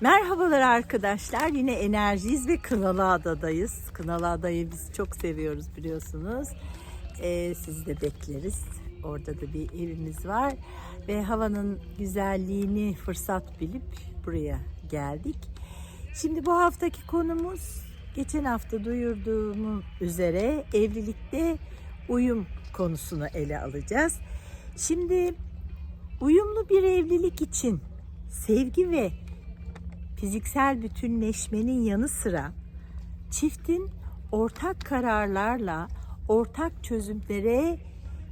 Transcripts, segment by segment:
Merhabalar arkadaşlar. Yine Enerjiyiz ve Kınalı Adadayız. Kınalı Adayı biz çok seviyoruz biliyorsunuz. Ee, sizi de bekleriz. Orada da bir evimiz var. Ve havanın güzelliğini fırsat bilip buraya geldik. Şimdi bu haftaki konumuz geçen hafta duyurduğum üzere evlilikte uyum konusunu ele alacağız. Şimdi uyumlu bir evlilik için sevgi ve fiziksel bütünleşmenin yanı sıra çiftin ortak kararlarla ortak çözümlere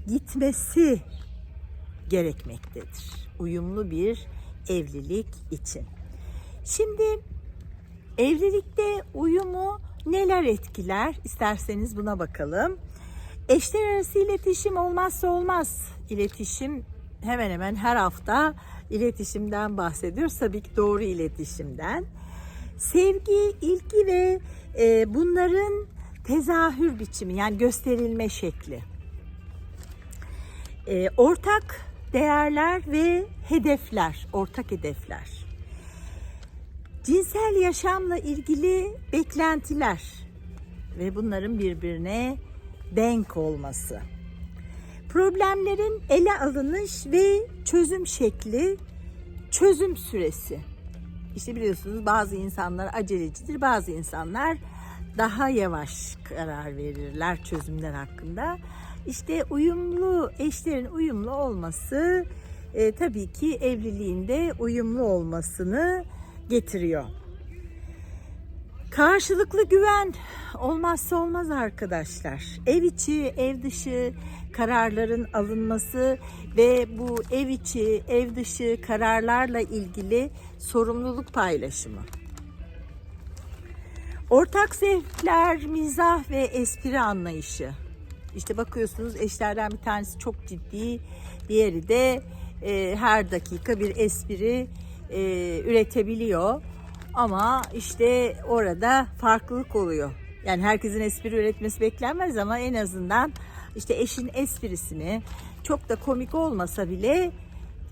gitmesi gerekmektedir. Uyumlu bir evlilik için. Şimdi evlilikte uyumu neler etkiler? İsterseniz buna bakalım. Eşler arası iletişim olmazsa olmaz. İletişim hemen hemen her hafta iletişimden bahsediyoruz. Tabii ki doğru iletişimden. Sevgi, ilgi ve e, bunların tezahür biçimi yani gösterilme şekli. E, ortak değerler ve hedefler, ortak hedefler. Cinsel yaşamla ilgili beklentiler ve bunların birbirine denk olması problemlerin ele alınış ve çözüm şekli, çözüm süresi. İşte biliyorsunuz bazı insanlar acelecidir, bazı insanlar daha yavaş karar verirler çözümler hakkında. İşte uyumlu, eşlerin uyumlu olması e, tabii ki evliliğinde uyumlu olmasını getiriyor. Karşılıklı güven olmazsa olmaz arkadaşlar. Ev içi, ev dışı kararların alınması ve bu ev içi, ev dışı kararlarla ilgili sorumluluk paylaşımı. Ortak zevkler, mizah ve espri anlayışı. İşte bakıyorsunuz eşlerden bir tanesi çok ciddi, diğeri de e, her dakika bir espri e, üretebiliyor. Ama işte orada farklılık oluyor. Yani herkesin espri üretmesi beklenmez ama en azından işte eşin esprisini çok da komik olmasa bile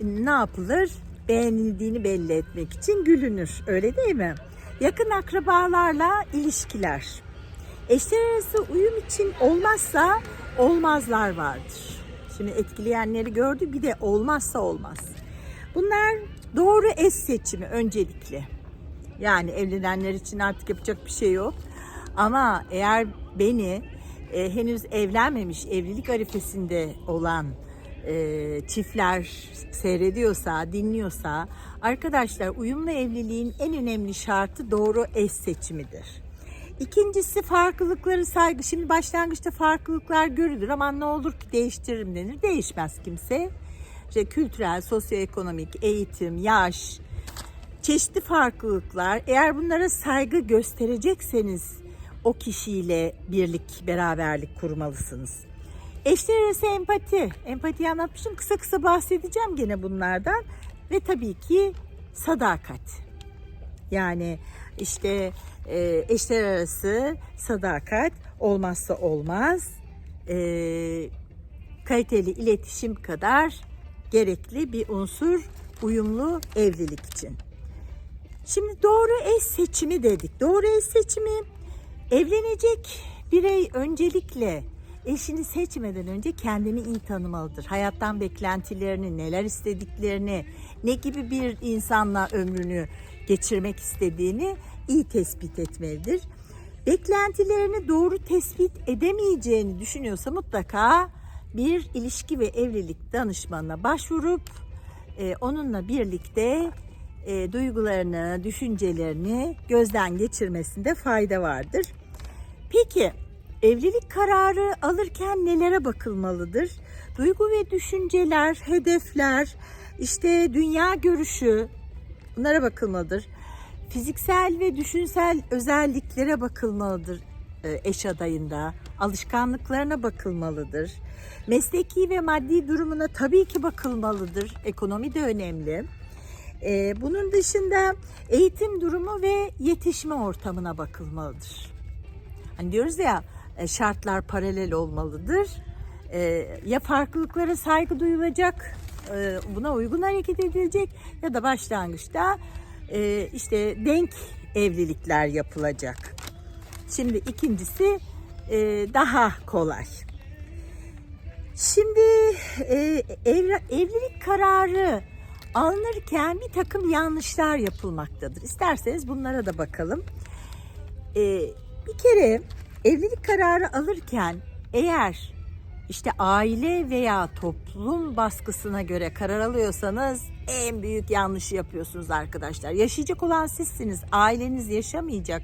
ne yapılır? Beğenildiğini belli etmek için gülünür. Öyle değil mi? Yakın akrabalarla ilişkiler. Eşler arası uyum için olmazsa olmazlar vardır. Şimdi etkileyenleri gördü bir de olmazsa olmaz. Bunlar doğru eş seçimi öncelikli. Yani evlenenler için artık yapacak bir şey yok. Ama eğer beni e, henüz evlenmemiş, evlilik arifesinde olan e, çiftler seyrediyorsa, dinliyorsa arkadaşlar uyumlu evliliğin en önemli şartı doğru eş seçimidir. İkincisi farklılıkları saygı. Şimdi başlangıçta farklılıklar görülür ama ne olur ki değiştiririm denir. Değişmez kimse. İşte kültürel, sosyoekonomik, eğitim, yaş, çeşitli farklılıklar. Eğer bunlara saygı gösterecekseniz o kişiyle birlik, beraberlik kurmalısınız. Eşler arası empati. Empatiyi anlatmışım. Kısa kısa bahsedeceğim gene bunlardan. Ve tabii ki sadakat. Yani işte e, eşler arası sadakat olmazsa olmaz. E, kaliteli iletişim kadar gerekli bir unsur uyumlu evlilik için. Şimdi doğru eş seçimi dedik. Doğru eş seçimi evlenecek birey öncelikle eşini seçmeden önce kendini iyi tanımalıdır. Hayattan beklentilerini, neler istediklerini, ne gibi bir insanla ömrünü geçirmek istediğini iyi tespit etmelidir. Beklentilerini doğru tespit edemeyeceğini düşünüyorsa mutlaka bir ilişki ve evlilik danışmanına başvurup e, onunla birlikte e, duygularını, düşüncelerini gözden geçirmesinde fayda vardır. Peki evlilik kararı alırken nelere bakılmalıdır? Duygu ve düşünceler, hedefler, işte dünya görüşü bunlara bakılmalıdır. Fiziksel ve düşünsel özelliklere bakılmalıdır e, eş adayında. Alışkanlıklarına bakılmalıdır. Mesleki ve maddi durumuna tabii ki bakılmalıdır. Ekonomi de önemli. Ee, bunun dışında eğitim durumu ve yetişme ortamına bakılmalıdır. Hani diyoruz ya e, şartlar paralel olmalıdır. Ee, ya farklılıklara saygı duyulacak, e, buna uygun hareket edilecek ya da başlangıçta e, işte denk evlilikler yapılacak. Şimdi ikincisi daha kolay. Şimdi evlilik kararı alınırken bir takım yanlışlar yapılmaktadır. İsterseniz bunlara da bakalım. E, bir kere evlilik kararı alırken eğer işte aile veya toplum baskısına göre karar alıyorsanız en büyük yanlışı yapıyorsunuz arkadaşlar. Yaşayacak olan sizsiniz. Aileniz yaşamayacak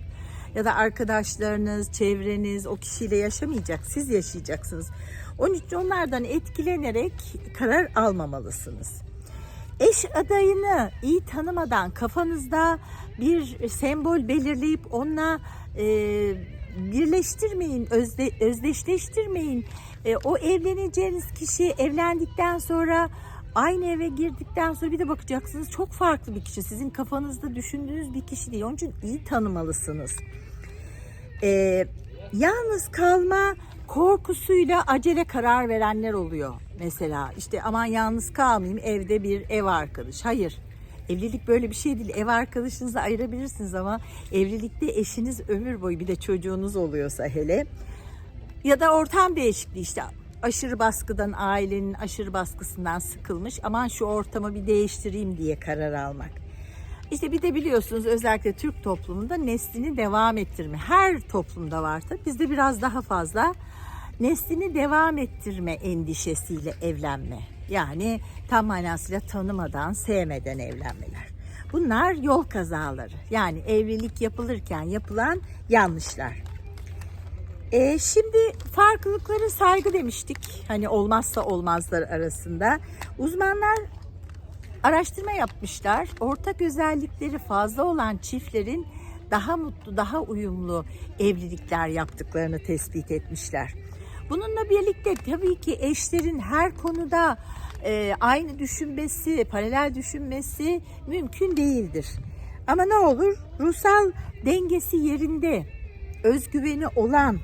ya da arkadaşlarınız, çevreniz o kişiyle yaşamayacak. Siz yaşayacaksınız. Onun için onlardan etkilenerek karar almamalısınız. Eş adayını iyi tanımadan kafanızda bir sembol belirleyip onunla e, birleştirmeyin, özde, özdeşleştirmeyin. E, o evleneceğiniz kişi evlendikten sonra aynı eve girdikten sonra bir de bakacaksınız çok farklı bir kişi. Sizin kafanızda düşündüğünüz bir kişi değil. Onun için iyi tanımalısınız. E, yalnız kalma korkusuyla acele karar verenler oluyor. Mesela işte aman yalnız kalmayayım evde bir ev arkadaş. Hayır. Evlilik böyle bir şey değil. Ev arkadaşınızı ayırabilirsiniz ama evlilikte eşiniz ömür boyu bir de çocuğunuz oluyorsa hele ya da ortam değişikliği işte aşırı baskıdan ailenin aşırı baskısından sıkılmış aman şu ortamı bir değiştireyim diye karar almak. İşte bir de biliyorsunuz özellikle Türk toplumunda neslini devam ettirme. Her toplumda var tabii. Bizde biraz daha fazla neslini devam ettirme endişesiyle evlenme. Yani tam manasıyla tanımadan, sevmeden evlenmeler. Bunlar yol kazaları. Yani evlilik yapılırken yapılan yanlışlar. E, şimdi farklılıklara saygı demiştik. Hani olmazsa olmazlar arasında. Uzmanlar araştırma yapmışlar. Ortak özellikleri fazla olan çiftlerin daha mutlu, daha uyumlu evlilikler yaptıklarını tespit etmişler. Bununla birlikte tabii ki eşlerin her konuda e, aynı düşünmesi, paralel düşünmesi mümkün değildir. Ama ne olur? Ruhsal dengesi yerinde, özgüveni olan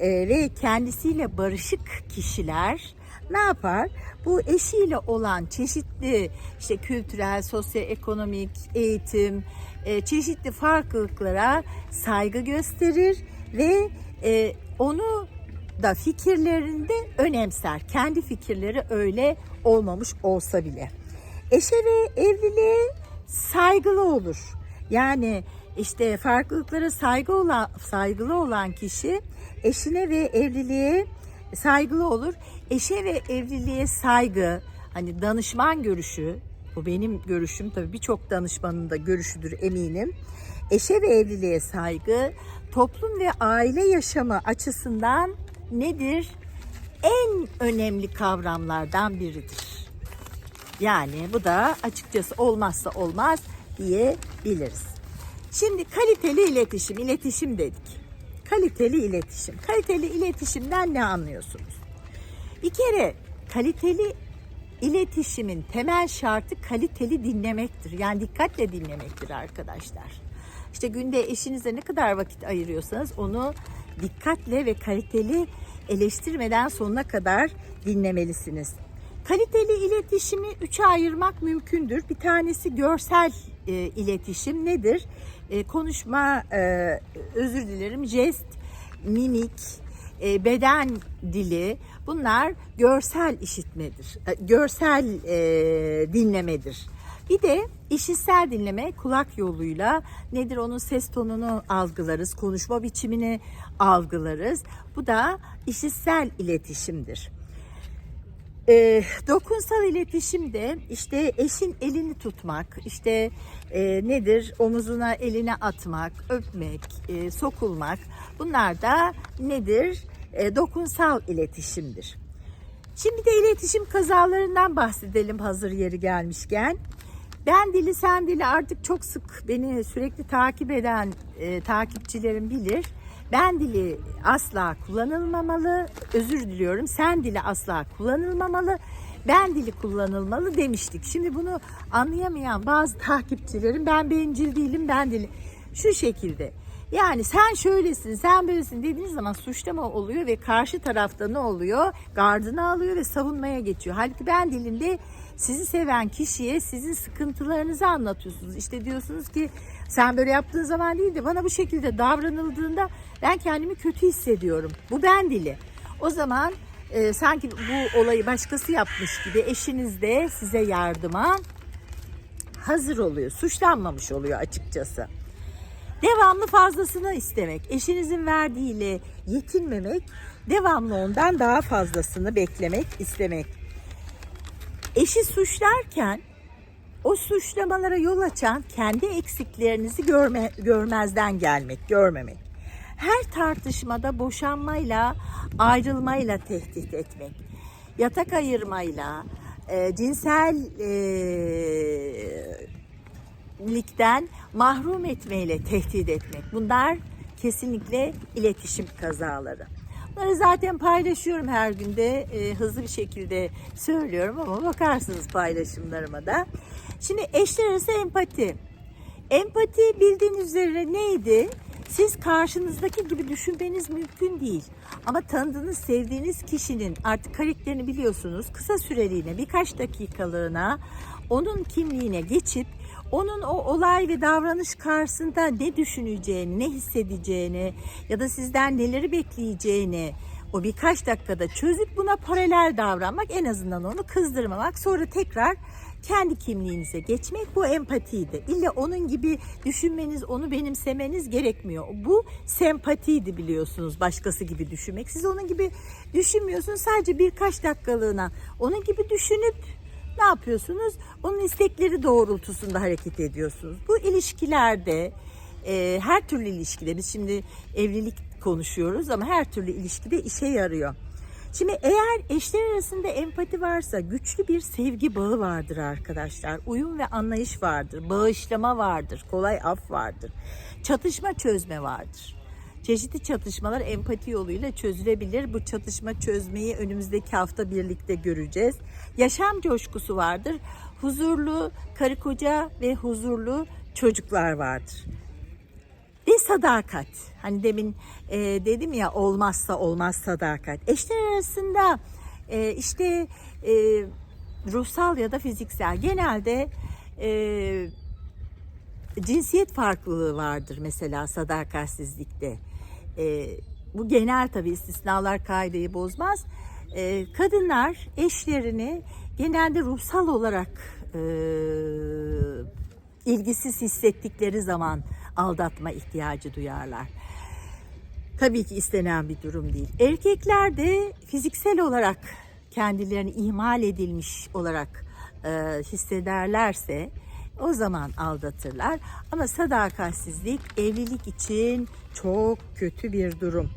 e, ve kendisiyle barışık kişiler ne yapar? Bu eşiyle olan çeşitli işte kültürel, sosyoekonomik, eğitim, e, çeşitli farklılıklara saygı gösterir ve e, onu da fikirlerinde önemser. Kendi fikirleri öyle olmamış olsa bile. Eşe ve evliliğe saygılı olur. Yani işte farklılıklara saygı olan, saygılı olan kişi eşine ve evliliğe saygılı olur. Eşe ve evliliğe saygı, hani danışman görüşü, bu benim görüşüm tabii birçok danışmanın da görüşüdür eminim. Eşe ve evliliğe saygı, toplum ve aile yaşamı açısından nedir? En önemli kavramlardan biridir. Yani bu da açıkçası olmazsa olmaz diyebiliriz. Şimdi kaliteli iletişim, iletişim dedik. Kaliteli iletişim. Kaliteli iletişimden ne anlıyorsunuz? Bir kere kaliteli iletişimin temel şartı kaliteli dinlemektir. Yani dikkatle dinlemektir arkadaşlar. İşte günde eşinize ne kadar vakit ayırıyorsanız onu dikkatle ve kaliteli eleştirmeden sonuna kadar dinlemelisiniz. Kaliteli iletişimi üçe ayırmak mümkündür. Bir tanesi görsel e, iletişim nedir? E, konuşma, e, özür dilerim, jest, mimik, e, beden dili bunlar görsel işitmedir, e, görsel e, dinlemedir. Bir de işitsel dinleme kulak yoluyla nedir onun ses tonunu algılarız, konuşma biçimini algılarız. Bu da işitsel iletişimdir. E, dokunsal iletişim de işte eşin elini tutmak, işte e, nedir omuzuna elini atmak, öpmek, e, sokulmak bunlar da nedir? E, dokunsal iletişimdir. Şimdi de iletişim kazalarından bahsedelim hazır yeri gelmişken. Ben dili sen dili artık çok sık beni sürekli takip eden e, takipçilerim bilir. Ben dili asla kullanılmamalı. Özür diliyorum. Sen dili asla kullanılmamalı. Ben dili kullanılmalı demiştik. Şimdi bunu anlayamayan bazı takipçilerim ben bencil değilim ben dili. Şu şekilde. Yani sen şöylesin, sen böylesin dediğiniz zaman suçlama oluyor ve karşı tarafta ne oluyor? Gardını alıyor ve savunmaya geçiyor. Halbuki ben dilinde sizi seven kişiye sizin sıkıntılarınızı anlatıyorsunuz. İşte diyorsunuz ki sen böyle yaptığın zaman değil de bana bu şekilde davranıldığında ben kendimi kötü hissediyorum. Bu ben dili. O zaman e, sanki bu olayı başkası yapmış gibi eşiniz de size yardıma hazır oluyor. Suçlanmamış oluyor açıkçası. Devamlı fazlasını istemek, eşinizin verdiğiyle yetinmemek, devamlı ondan daha fazlasını beklemek, istemek. Eşi suçlarken o suçlamalara yol açan kendi eksiklerinizi görme, görmezden gelmek, görmemek. Her tartışmada boşanmayla, ayrılmayla tehdit etmek. Yatak ayırmayla, e, cinsel e, likten mahrum etmeyle tehdit etmek. Bunlar kesinlikle iletişim kazaları. Bunları zaten paylaşıyorum her günde e, hızlı bir şekilde söylüyorum ama bakarsınız paylaşımlarıma da. Şimdi eşler arası empati. Empati bildiğiniz üzere neydi? Siz karşınızdaki gibi düşünmeniz mümkün değil. Ama tanıdığınız, sevdiğiniz kişinin artık karakterini biliyorsunuz. Kısa süreliğine, birkaç dakikalığına onun kimliğine geçip onun o olay ve davranış karşısında ne düşüneceğini, ne hissedeceğini ya da sizden neleri bekleyeceğini o birkaç dakikada çözüp buna paralel davranmak en azından onu kızdırmamak sonra tekrar kendi kimliğinize geçmek bu empatiydi. İlla onun gibi düşünmeniz, onu benimsemeniz gerekmiyor. Bu sempatiydi biliyorsunuz başkası gibi düşünmek. Siz onun gibi düşünmüyorsunuz sadece birkaç dakikalığına onun gibi düşünüp ne yapıyorsunuz? Onun istekleri doğrultusunda hareket ediyorsunuz. Bu ilişkilerde e, her türlü ilişkide biz şimdi evlilik konuşuyoruz ama her türlü ilişkide işe yarıyor. Şimdi eğer eşler arasında empati varsa güçlü bir sevgi bağı vardır arkadaşlar. Uyum ve anlayış vardır. Bağışlama vardır. Kolay af vardır. Çatışma çözme vardır. Çeşitli çatışmalar empati yoluyla çözülebilir. Bu çatışma çözmeyi önümüzdeki hafta birlikte göreceğiz. Yaşam coşkusu vardır. Huzurlu karı koca ve huzurlu çocuklar vardır. Ve sadakat. Hani demin e, dedim ya olmazsa olmaz sadakat. Eşler arasında e, işte e, ruhsal ya da fiziksel genelde e, cinsiyet farklılığı vardır mesela sadakatsizlikte. E, bu genel tabii istisnalar kaideyi bozmaz. E, kadınlar eşlerini genelde ruhsal olarak e, ilgisiz hissettikleri zaman aldatma ihtiyacı duyarlar. Tabii ki istenen bir durum değil. Erkekler de fiziksel olarak kendilerini ihmal edilmiş olarak e, hissederlerse o zaman aldatırlar. Ama sadakatsizlik evlilik için çok kötü bir durum.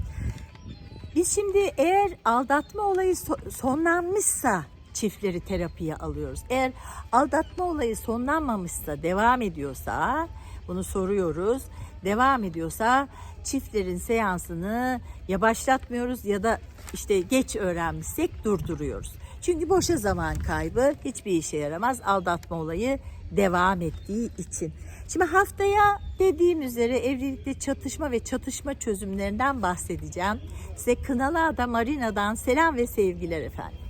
Biz şimdi eğer aldatma olayı so- sonlanmışsa çiftleri terapiye alıyoruz. Eğer aldatma olayı sonlanmamışsa, devam ediyorsa bunu soruyoruz. Devam ediyorsa çiftlerin seansını ya başlatmıyoruz ya da işte geç öğrenmişsek durduruyoruz. Çünkü boşa zaman kaybı hiçbir işe yaramaz aldatma olayı devam ettiği için. Şimdi haftaya dediğim üzere evlilikte çatışma ve çatışma çözümlerinden bahsedeceğim. Size Kınalı Ada Marina'dan selam ve sevgiler efendim.